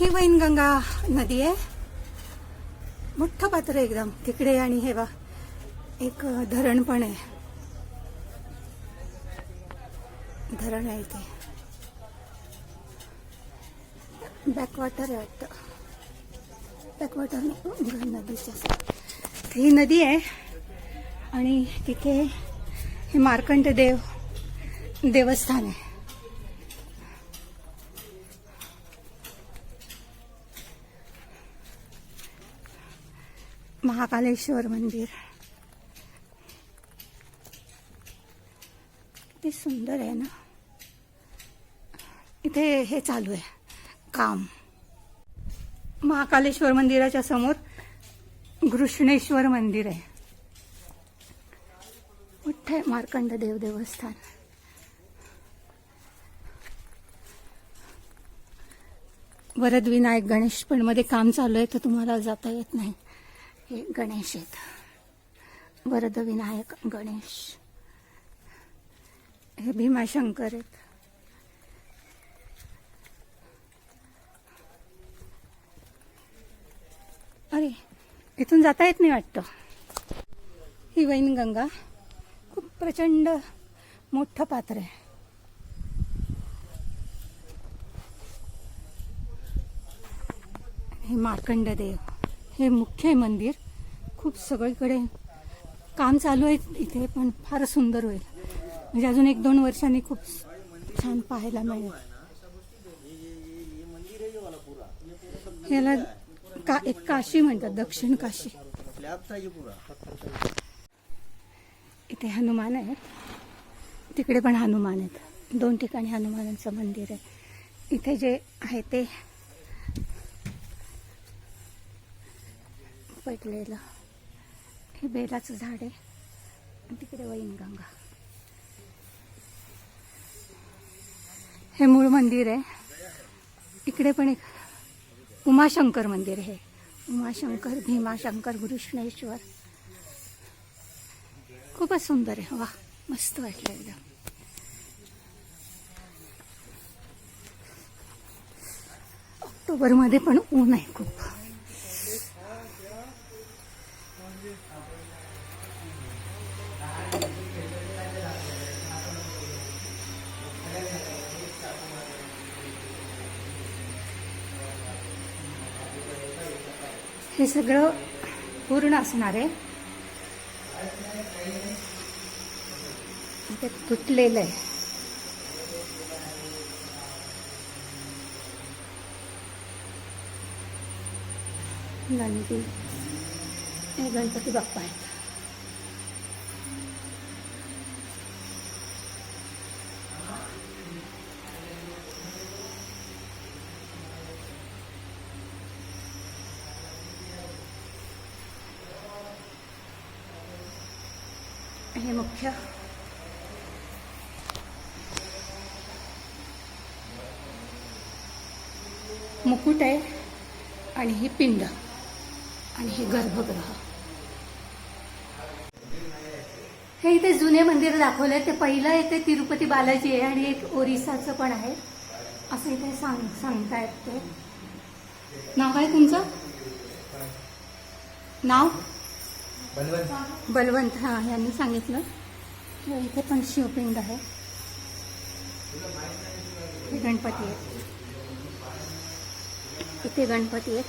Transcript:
ही वैनगंगा नदी आहे. मोठं पात्र एकदम. तिकडे आणि हे बा एक धरण पण आहे. धरण आहे इथे बॅकवॉटर आहे वाटतं. बॅकवॉटर नदीच्या ही नदी आहे. आणि तिथे हे मार्कंड देव देवस्थान आहे. महाकालेश्वर मंदिर. किती सुंदर आहे ना. इथे हे चालू आहे काम. महाकालेश्वर मंदिराच्या समोर घृष्णेश्वर मंदिर आहे. मोठं आहे मार्कंड देव देवस्थान. वरद विनायक गणेश पण मध्ये काम चालू आहे तर तुम्हाला जाता येत नाही. हे गणेश आहेत. वरद विनायक गणेश. हे भीमाशंकर आहेत. अरे इथून जाता येत नाही वाटतं. ही वैनगंगा खूप प्रचंड मोठं पात्र आहे. हे मार्कंड देव हे मुख्य आहे मंदिर खूप सगळीकडे काम चालू आहे इथे पण फार सुंदर होईल. म्हणजे अजून एक दोन वर्षांनी खूप छान पाहायला मिळेल. याला का एक काशी म्हणतात दक्षिण काशी. इथे हनुमान आहेत. तिकडे पण हनुमान आहेत. दोन ठिकाणी हनुमानांचं मंदिर आहे. इथे जे आहे ते पडलेलं. हे बेलाचं झाड आहे. आणि तिकडे वैनगंगा. हे मूळ मंदिर आहे. इकडे पण एक उमाशंकर मंदिर आहे. उमाशंकर भीमाशंकर गुरुष्णेश्वर. खूपच सुंदर आहे. वा मस्त वाटलं एकदम. ऑक्टोबरमध्ये पण ऊन आहे खूप. हे सगळं पूर्ण असणार आहे. ते तुटलेलं आहे. गणपती हे गणपती बाप्पा आहेत. हे मुख्य. मुकुट आहे आणि ही पिंड आणि हे गर्भगृह. हे इथे जुने मंदिर दाखवले ते पहिलं इथे तिरुपती बालाजी आहे आणि एक ओरिसाचं पण आहे. असं इथे सांग सांगतायत ते नाव आहे तुमचं? नाव? बलवंत. हा यांनी सांगितलं. हे इथे पण शिवपिंड आहे. गणपती आहेत. इथे गणपती आहेत.